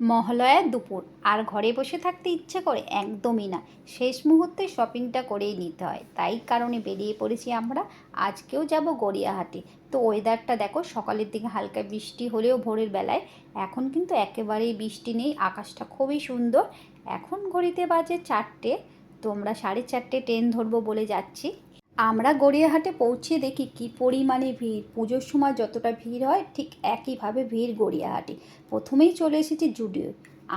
মহালয়ার দুপুর। আর ঘরে বসে থাকতে ইচ্ছে করে একদমই না। শেষ মুহূর্তে শপিংটা করেই নিতে হয়। তাই কারণে বেরিয়ে পড়েছি আমরা। আজকেও যাব গড়িয়াহাটে। তো ওয়েদারটা দেখো, সকালের দিকে হালকা বৃষ্টি হলেও ভোরের বেলায়। এখন কিন্তু একেবারেই বৃষ্টি নেই। আকাশটা খুবই সুন্দর। এখন ঘড়িতে বাজে চারটে। তোমরা সাড়ে চারটে ট্রেন ধরবো বলে যাচ্ছি। আমরা গড়িয়াহাটে পৌঁছে দেখি কি পরিমাণে ভিড়। পুজোর সময় যতটা ভিড় হয়, ঠিক একইভাবে ভিড় গড়িয়াহাটে। প্রথমেই চলে এসেছি জুডিও।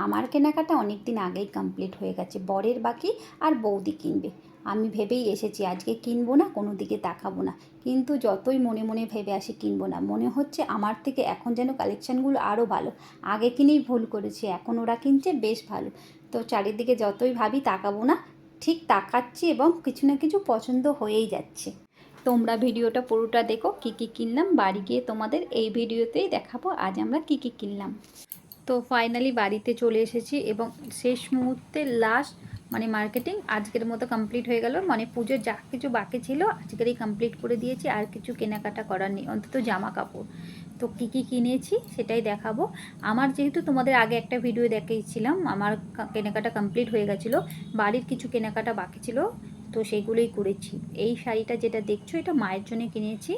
আমার কেনাকাটা অনেক দিন আগেই কমপ্লিট হয়ে গেছে। বরের বাকি আর বৌদি কিনবে। আমি ভেবেই এসেছি, আজকে কিনবো না, কোনো দিকে তাকাবো না। কিন্তু যতই মনে মনে ভেবে আসি, কিনবো না। মনে হচ্ছে আমার থেকে এখন যেন কালেকশানগুলো আরও ভালো। আগে কিনেই ভুল করেছি, এখন ওরা কিনছে, বেশ ভালো। তো চারিদিকে যতই ভাবি, তাকাবো না। ঠিক তাকাচ্ছি এবং কিছু না কিছু পছন্দ হয়েই যাচ্ছে। তোমরা ভিডিওটা পুরোটা দেখো, কী কী কিনলাম, বাড়ি গিয়ে তোমাদের এই ভিডিওতেই দেখাবো, আজ আমরা কী কী কিনলাম। তো ফাইনালি বাড়িতে চলে এসেছি এবং শেষ মুহূর্তে লাস্ট মানে মার্কেটিং আজকের মতো কমপ্লিট হয়ে গেল। মানে পুজোর যা কিছু বাকি ছিল আজকেরই কমপ্লিট করে দিয়েছি। আর কিছু কেনাকাটা করার নেই, অন্তত জামা কাপড় তো কী কী কিনেছি সেটাই দেখাবো। আমার যেহেতু তোমাদের আগে একটা ভিডিও দেখিয়েছিলাম, আমার কেনাকাটা কমপ্লিট হয়ে গেছিল, বাড়ির কিছু কেনাকাটা বাকি ছিল, তো সেগুলোই করেছি। এই শাড়িটা যেটা দেখছ, এটা মায়ের জন্য কিনেছি।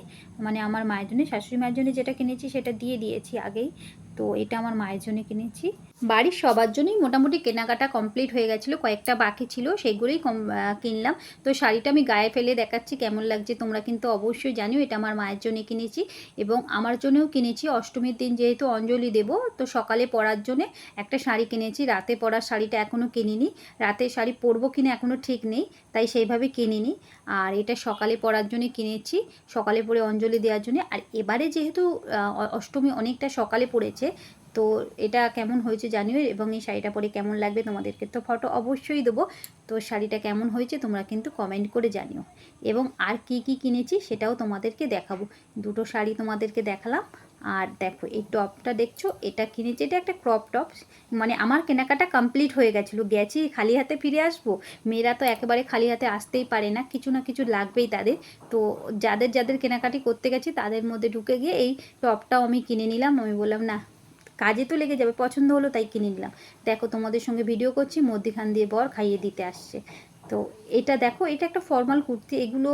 মানে আমার মায়ের জন্য, শাশুড়ি মায়ের জন্য যেটা কিনেছি, সেটা দিয়ে দিয়েছি আগেই। তো এটা আমার মায়ের জন্য কিনেছি। বাড়ির সবার জন্যই মোটামুটি কেনাকাটা কমপ্লিট হয়ে গেছিল, কয়েকটা বাকি ছিল, সেগুলোই কম কিনলাম। তো শাড়িটা আমি গায়ে ফেলে দেখাচ্ছি কেমন লাগছে, তোমরা কিন্তু অবশ্যই জানিও, এটা আমার মায়ের জন্য কিনেছি এবং আমার জন্যও কিনেছি। অষ্টমীর দিন যেহেতু অঞ্জলি দেব, তো সকালে পরার জন্যে একটা শাড়ি কিনেছি, রাতে পরার শাড়িটা এখনও কিনিনি। রাতে শাড়ি পরবো কিনা এখনও ঠিক নেই, তাই সেইভাবে কিনিনি। আর এটা সকালে পরার জন্য কিনেছি, সকালে পরে অঞ্জলি দেওয়ার জন্য। আর এবারে যেহেতু অষ্টমী অনেকটা সকালে পড়েছে তো এটা কেমন হয়েছে জানিও এবং এই শাড়িটা পরে কেমন লাগবে তোমাদেরকে তো ফটো অবশ্যই দেবো। তো শাড়িটা কেমন হয়েছে তোমরা কিন্তু কমেন্ট করে জানিও। এবং আর কি কি কিনেছি সেটাও তোমাদেরকে দেখাবো। দুটো শাড়ি তোমাদেরকে দেখালাম। আর দেখো এই টপটা দেখছ, এটা কিনেছি, এটা একটা ক্রপ টপ মানে আমার কেনাকাটা কমপ্লিট হয়ে গেছিল। গেছি, খালি হাতে ফিরে আসব। মেয়েরা তো একেবারে খালি হাতে আসতেই পারে না, কিছু না কিছু লাগবেই তাদের। তো যাদের যাদের কেনাকাটি করতে গেছি তাদের মধ্যে ঢুকে গিয়ে এই টপটাও আমি কিনে নিলাম। আমি বললাম, না কাজে তো লেগে যাবে, পছন্দ হলো তাই কিনে নিলাম। দেখো তোমাদের সঙ্গে ভিডিও করছি, মধ্যিখান দিয়ে বর খাইয়ে দিতে আসছে। তো এটা দেখো, এটা একটা ফর্মাল কুর্তি, এগুলো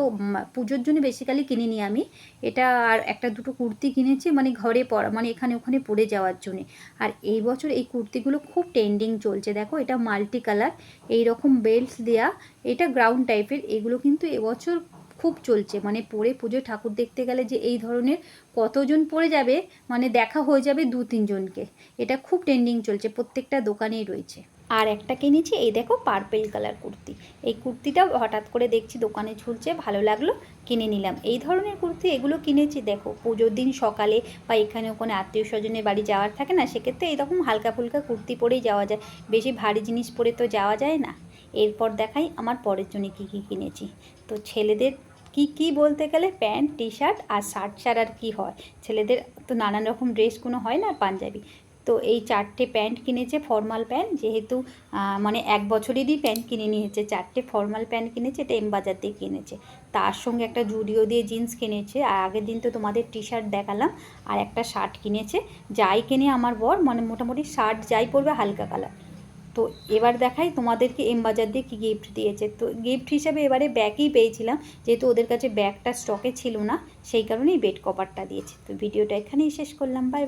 পুজোর জন্য বেসিক্যালি কিনে কিনিনি আমি। এটা আর একটা দুটো কুর্তি কিনেছি মানে ঘরে পরা মানে এখানে ওখানে পরে যাওয়ার জন্যে। আর এই বছর এই কুর্তিগুলো খুব ট্রেন্ডিং চলছে, দেখো এটা মাল্টি কালার এই রকম বেল্ট দেয়া, এটা গ্রাউন্ড টাইপের এগুলো কিন্তু এবছর খুব চলছে। মানে পরে পুজো ঠাকুর দেখতে গেলে যে এই ধরনের কতজন পড়ে যাবে মানে দেখা হয়ে যাবে দু তিনজনকে এটা খুব ট্রেন্ডিং চলছে, প্রত্যেকটা দোকানেই রয়েছে। আর একটা কিনেছি, এই দেখো পার্পেল কালার কুর্তি। এই কুর্তিটা হঠাৎ করে দেখছি দোকানে ঝুলছে, ভালো লাগল, কিনে নিলাম। এই ধরনের কুর্তি এগুলো কিনেছি, দেখো পুজোর দিন সকালে বা এখানে ওখানে আত্মীয় স্বজনের বাড়ি যাওয়ার থাকে না, সেক্ষেত্রে এইরকম হালকা ফুলকা কুর্তি পরেই যাওয়া যায়। বেশি ভারী জিনিস পরে তো যাওয়া যায় না। এরপর দেখাই আমার পরের জন্য কী কী কিনেছি। তো ছেলেদের কি কি বলতে গেলে প্যান্ট টি শার্ট আর শার্ট ছাড়া আর কী হয়? ছেলেদের তো নানান রকম ড্রেস কোনো হয় না পাঞ্জাবি। তো এই চারটে প্যান্ট কিনেছে ফর্মাল প্যান্ট, যেহেতু মানে এক বছরেরই প্যান্ট কিনে নিয়েছে। চারটে ফর্মাল প্যান্ট কিনেছে, এটা এম বাজার দিয়ে কিনেছে। তার সঙ্গে একটা জুডিও দিয়ে জিন্স কিনেছে। আর আগের দিন তো তোমাদের টি শার্ট দেখালাম, আর একটা শার্ট কিনেছে। যাই কিনে আমার বর মানে মোটামুটি শার্ট যাই পরবে, হালকা কালার। তো এবার দেখাই তোমাদেরকে এম বাজার দিয়ে কী গিফট দিয়েছে। তো গিফট হিসাবে এবারে ব্যাগই পেয়েছিলাম, যেহেতু ওদের কাছে ব্যাগটা স্টকে ছিল না, সেই কারণেই বেড কভারটা দিয়েছে। তো ভিডিওটা এখানেই শেষ করলাম বাই